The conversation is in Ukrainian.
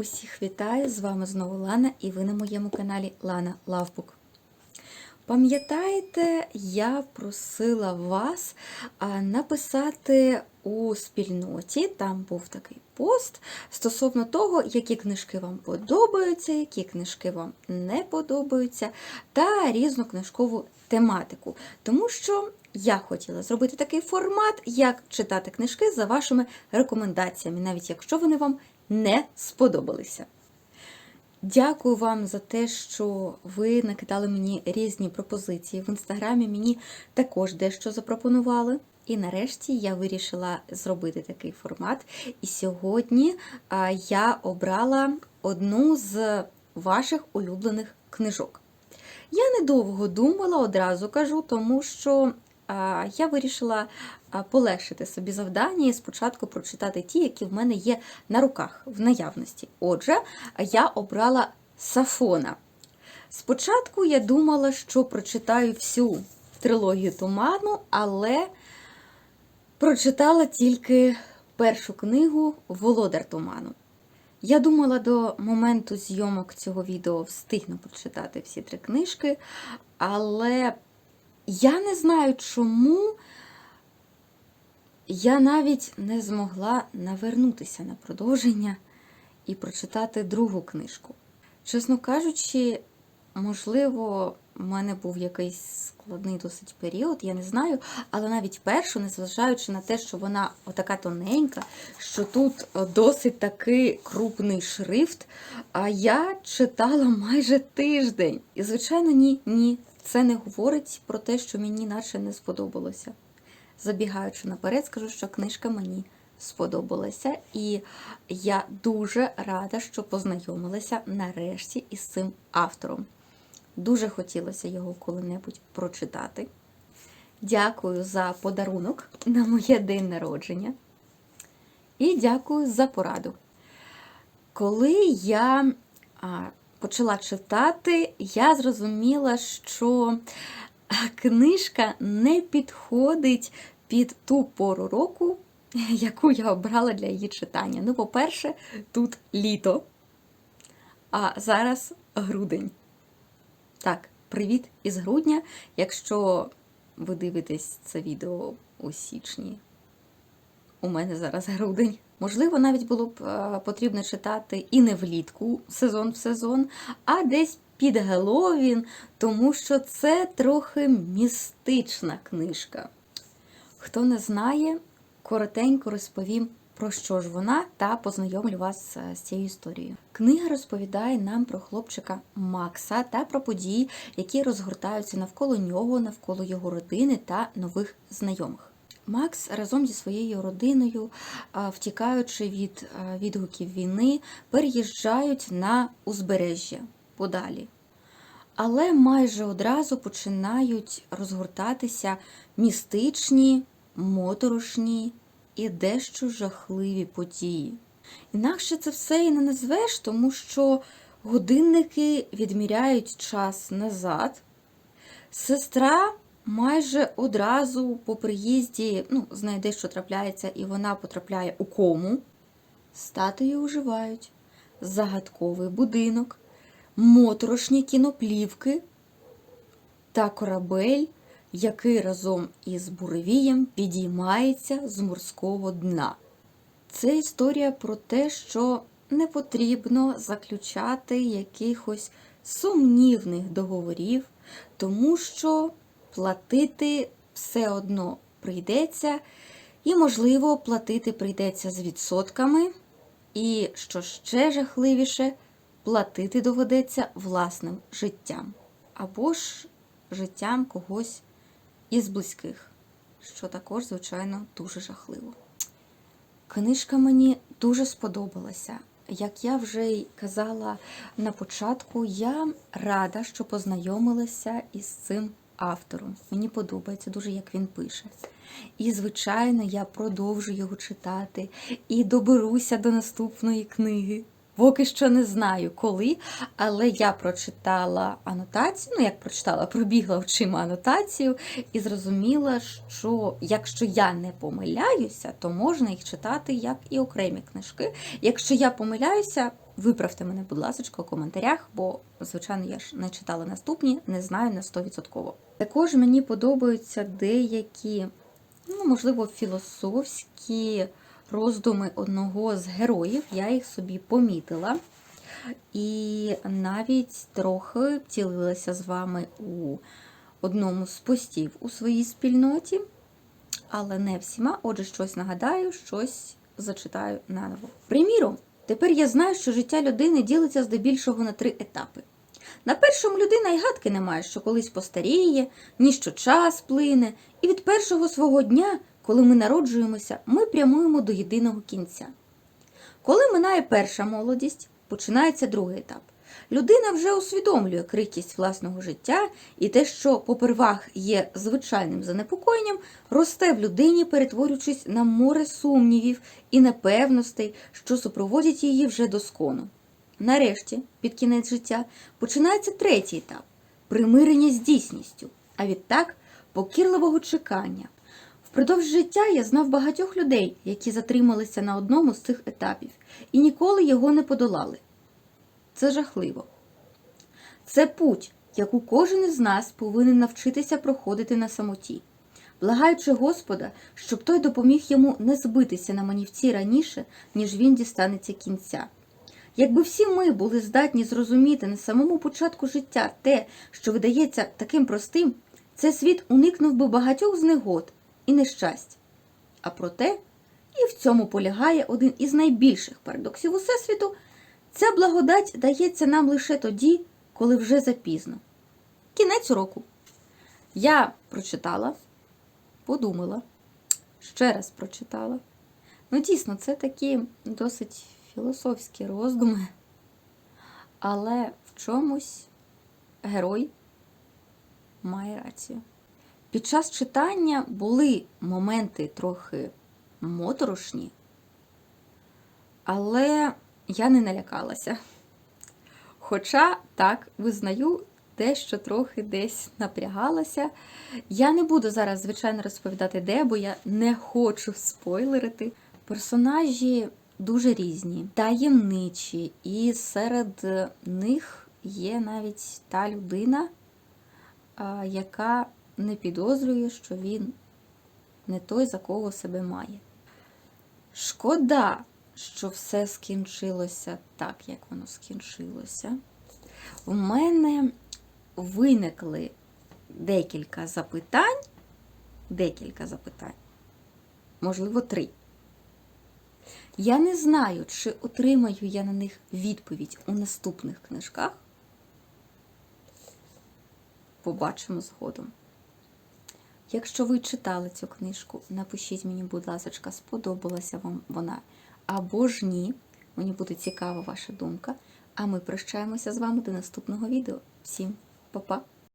Усіх вітаю! З вами знову Лана, і ви на моєму каналі Лана Лавбук. Пам'ятаєте, я просила вас написати у спільноті, там був такий пост стосовно того, які книжки вам подобаються, які книжки вам не подобаються, та різну книжкову тематику. Тому що я хотіла зробити такий формат, як читати книжки за вашими рекомендаціями, навіть якщо вони вам не сподобалися. Дякую вам за те, що ви накидали мені різні пропозиції. В інстаграмі мені також дещо запропонували. І нарешті я вирішила зробити такий формат. І сьогодні я обрала одну з ваших улюблених книжок. Я недовго думала, одразу кажу, тому що я вирішила полегшити собі завдання і спочатку прочитати ті, які в мене є на руках в наявності. Отже, я обрала Сафона. Спочатку я думала, що прочитаю всю трилогію туману, але прочитала тільки першу книгу Володар туману. Я думала до моменту зйомок цього відео встигну прочитати всі три книжки, але я не знаю, чому я навіть не змогла навернутися на продовження і прочитати другу книжку. Чесно кажучи, можливо, в мене був якийсь складний досить період, я не знаю, але навіть першу, незважаючи на те, що вона отака тоненька, що тут досить такий крупний шрифт, а я читала майже тиждень. І, звичайно, ні, ні, це не говорить про те, що мені наче не сподобалося. Забігаючи наперед, скажу, що книжка мені сподобалася, і я дуже рада, що познайомилася нарешті із цим автором. Дуже хотілося його коли-небудь прочитати. Дякую за подарунок на моє день народження. І дякую за пораду. Коли я почала читати, я зрозуміла, що книжка не підходить під ту пору року, яку я обрала для її читання. Ну, по-перше, тут літо, а зараз грудень. Так, привіт із грудня, якщо ви дивитесь це відео у січні. У мене зараз грудень. Можливо, навіть було б е, потрібно читати і не влітку, сезон в сезон, а десь під Геловін, тому що це трохи містична книжка. Хто не знає, коротенько розповім, про що ж вона, та познайомлю вас е, з цією історією. Книга розповідає нам про хлопчика Макса та про події, які розгортаються навколо нього, навколо його родини та нових знайомих. Макс разом зі своєю родиною, втікаючи від відгуків війни, переїжджають на узбережжя подалі. Але майже одразу починають розгортатися містичні, моторошні і дещо жахливі події. Інакше це все і не назвеш, тому що годинники відміряють час назад. Сестра майже одразу по приїзді ну, з нею дещо трапляється, і вона потрапляє у кому. Статуї уживають, загадковий будинок, моторошні кіноплівки та корабель, який разом із буревієм підіймається з морського дна. Це історія про те, що не потрібно заключати якихось сумнівних договорів, тому що платити все одно прийдеться, і, можливо, платити прийдеться з відсотками, і, що ще жахливіше, платити доведеться власним життям або ж життям когось із близьких, що також, звичайно, дуже жахливо. Книжка мені дуже сподобалася. Як я вже й казала на початку, я рада, що познайомилася із цим автором. Мені подобається дуже, як він пише. І, звичайно, я продовжу його читати і доберуся до наступної книги. Поки що не знаю коли, але я прочитала анотацію, ну як прочитала, пробігла очима анотацію і зрозуміла, що якщо я не помиляюся, то можна їх читати як і окремі книжки. Якщо я помиляюся, Виправте мене, будь ласка, у коментарях, бо, звичайно, я ж не читала наступні, не знаю на 100%. Також мені подобаються деякі, ну, можливо, філософські роздуми одного з героїв. Я їх собі помітила. І навіть трохи втілилася з вами у одному з постів у своїй спільноті, але не всіма. Отже, щось нагадаю, щось зачитаю наново. Приміром, тепер я знаю, що життя людини ділиться здебільшого на три етапи. На першому людина й гадки не має, що колись постаріє, ні що час плине, і від першого свого дня, коли ми народжуємося, ми прямуємо до єдиного кінця. Коли минає перша молодість, починається другий етап. Людина вже усвідомлює крихкість власного життя, і те, що попервах є звичайним занепокоєнням, росте в людині, перетворюючись на море сумнівів і непевностей, що супроводять її вже до скону. Нарешті, під кінець життя, починається третій етап примирення з дійсністю, а відтак покірливого чекання. Впродовж життя я знав багатьох людей, які затрималися на одному з цих етапів і ніколи його не подолали. Це жахливо. Це путь, яку кожен із нас повинен навчитися проходити на самоті, благаючи Господа, щоб той допоміг йому не збитися на манівці раніше, ніж він дістанеться кінця. Якби всі ми були здатні зрозуміти на самому початку життя те, що видається таким простим, цей світ уникнув би багатьох знегод і нещасть. А проте, і в цьому полягає один із найбільших парадоксів Усесвіту, ця благодать дається нам лише тоді, коли вже запізно. Кінець уроку. Я прочитала, подумала, ще раз прочитала. Ну, дійсно, це такі досить філософські роздуми, але в чомусь герой має рацію. Під час читання були моменти трохи моторошні, але я не налякалася. Хоча, так, визнаю, дещо трохи десь напрягалася. Я не буду зараз, звичайно, розповідати де, бо я не хочу спойлерити. Персонажі дуже різні, таємничі, і серед них є навіть та людина, яка не підозрює, що він не той, за кого себе має. Шкода, що все скінчилося так, як воно скінчилося. У мене виникли декілька запитань, декілька запитань, можливо, три. Я не знаю, чи отримаю я на них відповідь у наступних книжках. Побачимо згодом. Якщо ви читали цю книжку, напишіть мені, будь ласка, сподобалася вам вона або ж ні. Мені буде цікава ваша думка. А ми прощаємося з вами до наступного відео. Всім па-па!